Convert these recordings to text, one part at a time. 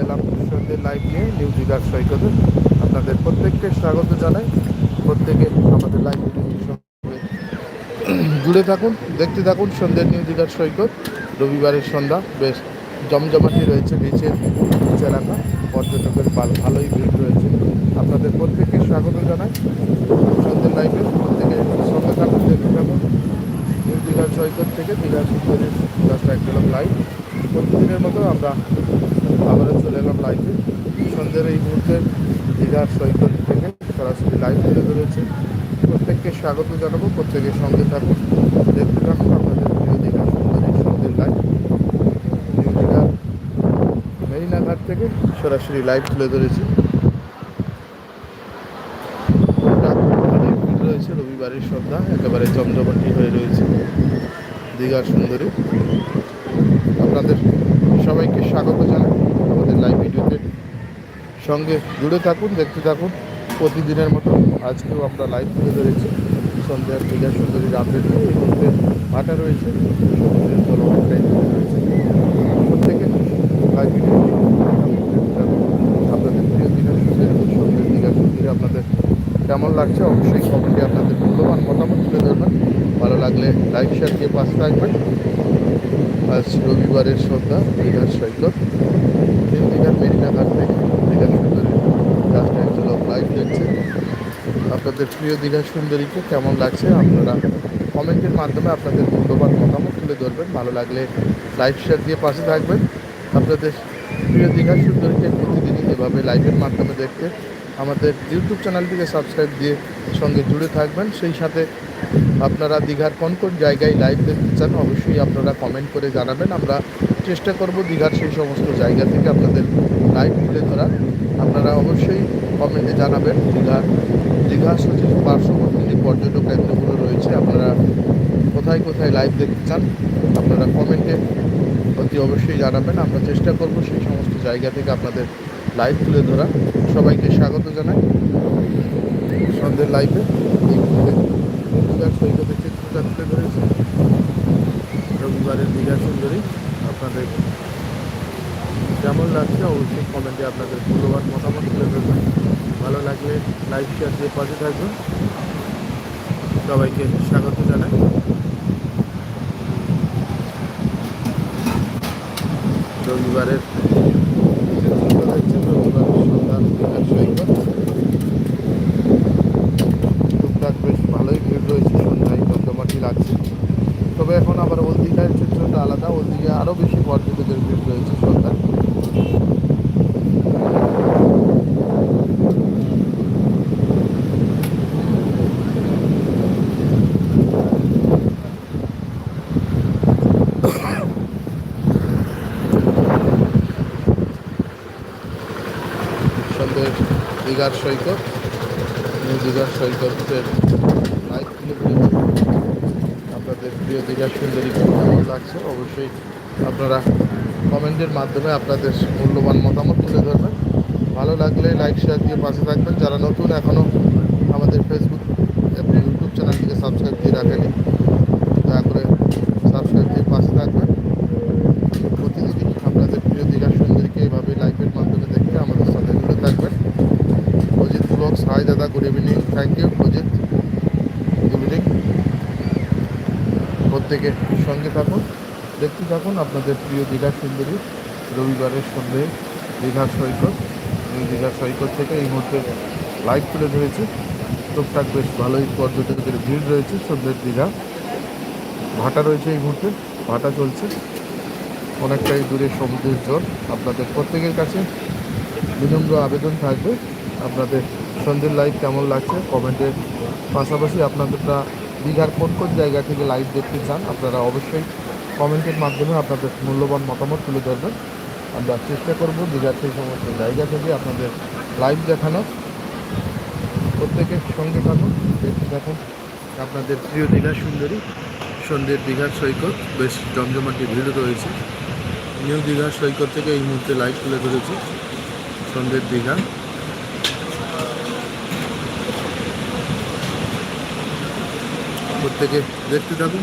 এলাম সন্ধ্যের লাইভ নিয়ে নিউ দীঘার সৈকতে। আপনাদের প্রত্যেককে স্বাগত জানাই। প্রত্যেকে আমাদের লাইভ জুড়ে থাকুন, দেখতে থাকুন সন্ধ্যের নিউ দীঘার সৈকত। রবিবারের সন্ধ্যা, বেশ জমজমাটি রয়েছে বিচের বিচ এলাকা পর্যটকের ভালো- ভালোই ভিড় রয়েছে। আপনাদের প্রত্যেককে স্বাগত জানাই। সন্ধ্যের লাইভে প্রত্যেকে সঙ্গে থাকুন, দেখতে থাকুন। নিউ দীঘার সৈকত থেকে দীঘার সুন্দরের জাস্ট একটা লাইভ প্রতিদিনের মতো আমরা আবারও চলে এলাম লাইভে সন্ধ্যের এই মুহূর্তে দীঘার সৈকত থেকে সরাসরি লাইভ তুলে ধরেছে প্রত্যেককে স্বাগত জানাব, প্রত্যেকের সঙ্গে থাকুন দেখতে থাকুন আপনাদের প্রিয় দীঘার সুন্দরী সন্ধ্যের লাইভ মেরিনাঘাট থেকে সরাসরি লাইভ তুলে ধরেছি। রয়েছে, রবিবারের সন্ধ্যা, একেবারে জমজমাটি হয়ে রয়েছে দীঘার সুন্দরী আপনাদের সবাইকে স্বাগত জানাই। লাইভ ভিডিওতে সঙ্গে জুড়ে থাকুন, দেখতে থাকুন। প্রতিদিনের মতো আজকেও আমরা লাইভ তুলে ধরেছি। সন্ধ্যার দীঘা সুন্দরীর আপডেট এই মুহূর্তে ভাটা রয়েছে। রয়েছে। আপনাদের প্রিয় সুন্দরী আপনাদের কেমন লাগছে অবশ্যই কমেন্টে আপনাদের মূল্যবান মতামত তুলে ধরবেন। ভালো লাগলে লাইক শেয়ার দিয়ে পাশে থাকবেন। আজ রবিবারের সন্ধ্যা, দীঘার সৈকত। দীঘার মেরিনা ঘাট থেকে দীঘার সুন্দরী। জাস্ট একজন লাইভ দেখছে। আপনাদের প্রিয় দীঘার সুন্দরীকে কেমন লাগছে আপনারা কমেন্টের মাধ্যমে আপনাদের মূল্যবান মতামত তুলে ধরবেন। ভালো লাগলে লাইক শেয়ার দিয়ে পাশে থাকবেন। আপনাদের প্রিয় দীঘার সুন্দরীকে প্রতিদিনই এভাবে লাইভের মাধ্যমে দেখতে আমাদের ইউটিউব চ্যানেলটিকে সাবস্ক্রাইব দিয়ে সঙ্গে জুড়ে থাকবেন। সেই সাথে আপনারা দীঘার কোন কোন জায়গায় লাইভ দেখতে চান, অবশ্যই আপনারা কমেন্ট করে জানাবেন। আমরা চেষ্টা করব দীঘার সেই সমস্ত জায়গা থেকে আপনাদের লাইভ তুলে ধরার। আপনারা অবশ্যই কমেন্টে জানাবেন দীঘার দীঘা সচিব পার্শ্ববর্তী যে পর্যটক কেন্দ্রগুলো রয়েছে, আপনারা কোথায় কোথায় লাইভ দেখতে চান, আপনারা কমেন্টে অতি অবশ্যই জানাবেন। আমরা চেষ্টা করব সেই সমস্ত জায়গা থেকে আপনাদের লাইভ তুলে ধরা সবাইকে স্বাগত জানাই। সন্ধ্যের লাইভে দীঘার সৈকতের চিত্রটা তুলে ধরেছে। রবিবারের দীঘা সুন্দরী, আপনাদের কেমন লাগছে অবশ্যই কমেন্টে আপনাদের মূল্যবান মতামত তুলে ধরবেন। ভালো লাগলে লাইক শেয়ার দিয়ে পাশে থাকবেন। সবাইকে স্বাগত জানাই। রবিবারের রবিবারের সন্ধ্যা দীঘার সৈকত টুকটাক বেশ ভালোই ভিড় রয়েছে সন্ধ্যায় জমজমাটি লাগছে তবে এখন আবার ওল দীঘার চিত্রটা আলাদা ওল দীঘায় আরও বেশি পর্যটকের ভিড় রয়েছে সন্ধ্যের। দীঘার সৈকত দীঘার সৈকতের লাইভ তুলে ধরেছে প্রিয় দীঘার সুন্দরীকে কেমন লাগছে অবশ্যই আপনারা কমেন্টের মাধ্যমে আপনাদের মূল্যবান মতামত তুলে ধরবেন। ভালো লাগলে লাইক শেয়ার দিয়ে পাশে থাকবেন। যারা নতুন এখনও আমাদের ফেসবুক ইউটিউব চ্যানেলটিকে সাবস্ক্রাইব দিয়ে রাখেনি, দয়া করে সাবস্ক্রাইব দিয়ে পাশে থাকবেন। প্রতিদিনই আপনাদের প্রিয় দীঘার সুন্দরীকে এভাবে লাইভের মাধ্যমে দেখতে আমাদের সাথে জুড়ে থাকবেন। অজিত ব্লগস, হাই দাদা good evening thank you Ajit good evening প্রত্যেকে সঙ্গে থাকুন, দেখতে থাকুন আপনাদের প্রিয় দীঘা সুন্দরী। রবিবারের সন্ধ্যে দীঘা সৈকত। এই দীঘার সৈকত থেকে এই মুহূর্তে লাইভ তুলে ধরেছে। টুকটাক বেশ ভালোই পর্যটকদের ভিড় রয়েছে সন্ধ্যের দীঘা। ভাটা রয়েছে এই মুহূর্তে, ভাটা চলছে। অনেকটাই দূরে সমুদ্রের জল। আপনাদের প্রত্যেকের কাছে বিনম্র আবেদন থাকবে। আপনাদের সন্ধ্যের লাইভ কেমন লাগছে? কমেন্টের পাশাপাশি আপনাদেরটা দীঘার কোন কোন জায়গা থেকে লাইভ দেখতে চান, আপনারা অবশ্যই কমেন্টের মাধ্যমে আপনাদের মূল্যবান মতামত তুলে ধরবেন। আমরা চেষ্টা করব দীঘার সেই সমস্ত জায়গা থেকে আপনাদের লাইভ দেখানোর। প্রত্যেকের সঙ্গে থাকুন, দেখতে থাকুন। আপনাদের প্রিয় দীঘা সুন্দরী, সন্ধ্যের দীঘার সৈকত, বেশ জমজমাটি ভিড় রয়েছে। নিউ দীঘার সৈকত থেকে এই মুহূর্তে লাইভ তুলে ধরেছে। সন্ধ্যের দীঘা। প্রত্যেকে দেখতে থাকুন।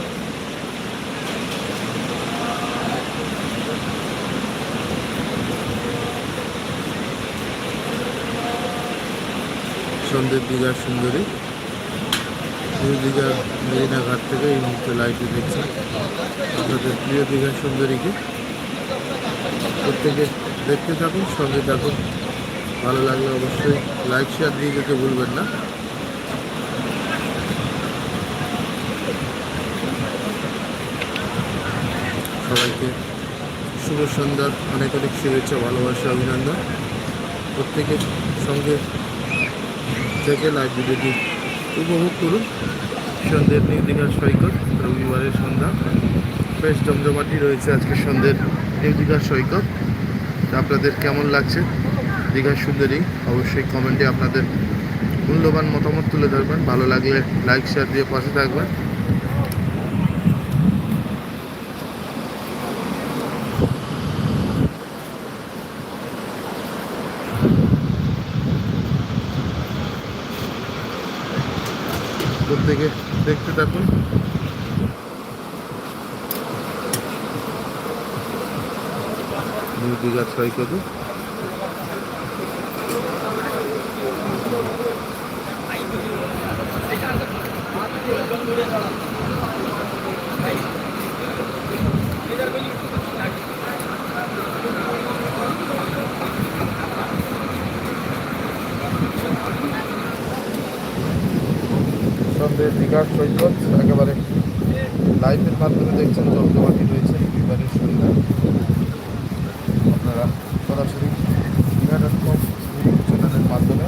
সন্ধ্যের দীঘার সুন্দরী। প্রিয় দীঘা মেরিনা ঘাট থেকে এই মুহূর্তে লাইটে দেখছি। আপনাদের প্রিয় দীঘার সুন্দরীকে প্রত্যেকে দেখতে থাকুন, সঙ্গে থাকুন। ভালো লাগলে অবশ্যই লাইক শেয়ার দিয়ে যেতে ভুলবেন না। সবাইকে শুভ সন্ধ্যার অনেক অনেক শুভেচ্ছা, ভালোবাসা, অভিনন্দন। প্রত্যেকের সঙ্গে থেকে লাইভ ভিডিওটি উপভোগ করুন। সন্ধ্যের নিউ দীঘার সৈকত, রবিবারের সন্ধ্যা। বেশ জমজমাটি রয়েছে আজকে সন্ধ্যের নিউ দীঘার সৈকত। আপনাদের কেমন লাগছে? দীঘার সুন্দরী, অবশ্যই কমেন্টে আপনাদের মূল্যবান মতামত তুলে ধরবেন। ভালো লাগলে লাইক শেয়ার দিয়ে পাশে থাকবেন প্রত্যেকে দেখতে থাকুন। দুই বিঘা ছয় সন্ধ্যে দীঘার সৈকত একেবারে লাইভের মাধ্যমে দেখছেন জমজমাটি রয়েছে রবিবারের সন্ধ্যা আপনারা সরাসরি কম চ্যানেলের মাধ্যমে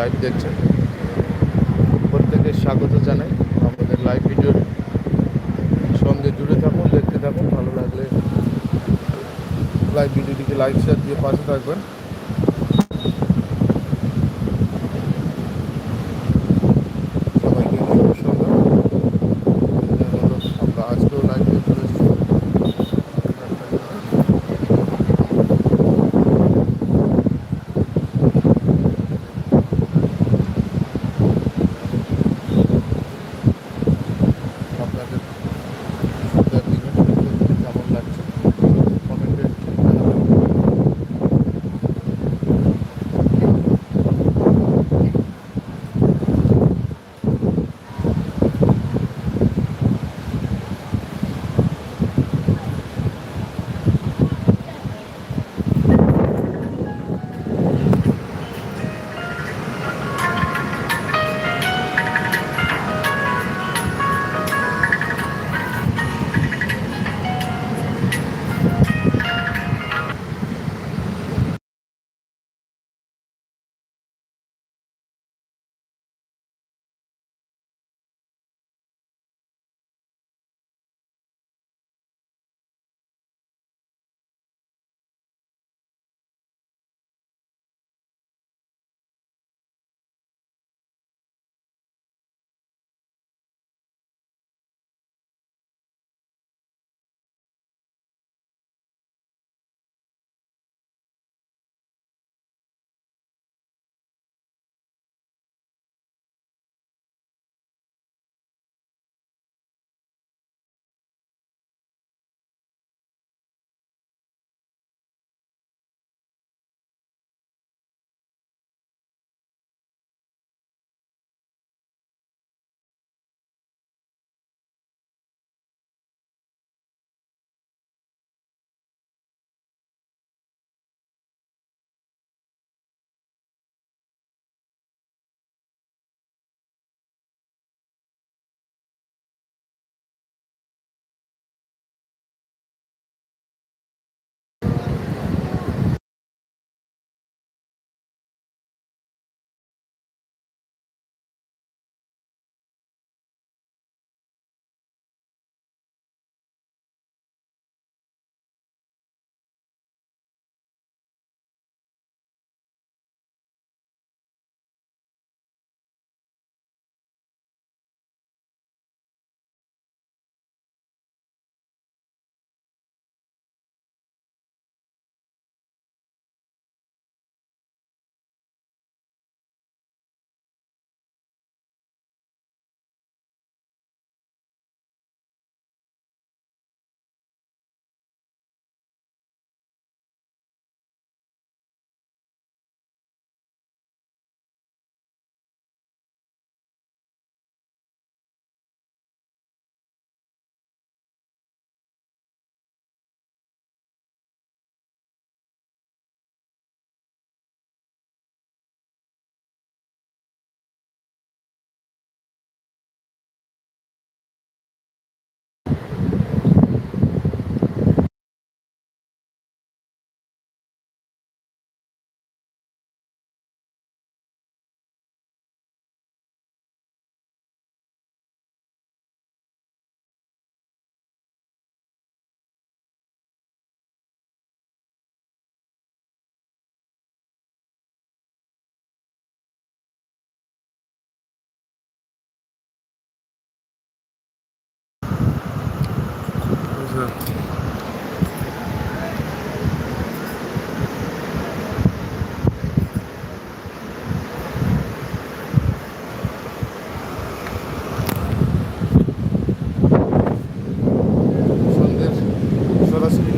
লাইভ দেখছেন প্রত্যেকের স্বাগত জানাই। আমাদের লাইভ ভিডিওর সঙ্গে জুড়ে থাকুন, দেখতে থাকুন, ভালো লাগলে লাইভ ভিডিওটিকে লাইক শেয়ার দিয়ে পাশে থাকবেন।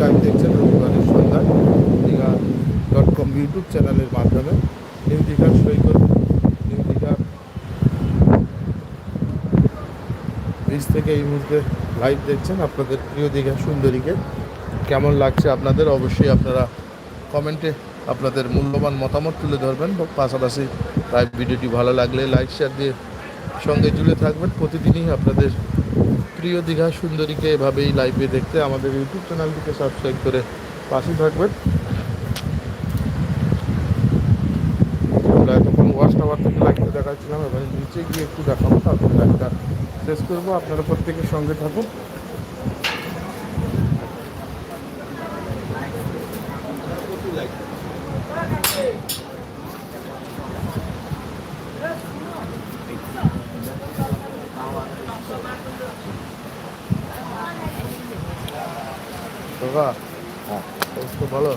লাইভ দেখছেন রবিবারের সন্ধ্যায়। দীঘা ডট কম ইউটিউব চ্যানেলের মাধ্যমে। নিউ দীঘার সৈকত নিউ দীঘা ব্রিজ থেকে এই মুহূর্তে লাইভ দেখছেন আপনাদের প্রিয় দীঘা সুন্দরীকে। কেমন লাগছে আপনাদের? অবশ্যই আপনারা কমেন্টে আপনাদের মূল্যবান মতামত তুলে ধরবেন। পাশাপাশি লাইভ ভিডিওটি ভালো লাগলে লাইক শেয়ার দিয়ে সঙ্গে জুড়ে থাকবেন। প্রতিদিনই আপনাদের প্রিয় দীঘা সুন্দরীকে এভাবেই লাইভে দেখতে আমাদের ইউটিউব চ্যানেলটিকে সাবস্ক্রাইব করে পাশে থাকবেন। আমরা এতক্ষণ ওয়াচ টাওয়ার থেকে লাইভটা দেখাচ্ছিলাম, এবার নিচে গিয়ে একটু দেখাবো, তারপরে লাইভটা শেষ করব। আপনারা প্রত্যেকের সঙ্গে থাকুন। দাদা হ্যাঁ ভালো?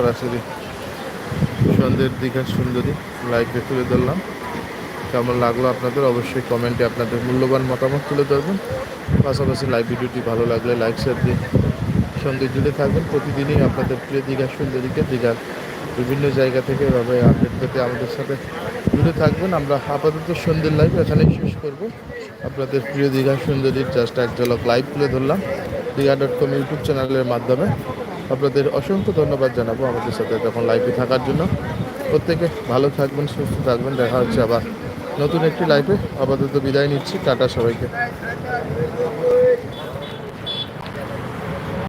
সরাসরি সন্ধ্যের দীঘার সুন্দরী লাইভে তুলে ধরলাম। কেমন লাগল আপনাদের? অবশ্যই কমেন্টে আপনাদের মূল্যবান মতামত তুলে ধরবেন। পাশাপাশি লাইভ ভিডিওটি ভালো লাগলে লাইক শেয়ার দিয়ে সঙ্গে জুড়ে থাকবেন। প্রতিদিনই আপনাদের প্রিয় দীঘার সুন্দরীকে দীঘার বিভিন্ন জায়গা থেকে এভাবে আপডেট পেতে আমাদের সাথে জুড়ে থাকবেন। আমরা আপাতত সন্ধ্যের লাইভ এখানেই শেষ করব। আপনাদের প্রিয় দীঘা সুন্দরীর জাস্ট এক ঝলক লাইভ তুলে ধরলাম। দীঘা ডট কম ইউটিউব চ্যানেলের মাধ্যমে। আপনাদের অসংখ্য ধন্যবাদ জানাব আমাদের সাথে তখন লাইফে থাকার জন্য। প্রত্যেকে ভালো থাকবেন, সুস্থ থাকবেন। দেখা হচ্ছে আবার নতুন একটি লাইফে আপাতত বিদায় নিচ্ছি। টাটা সবাইকে।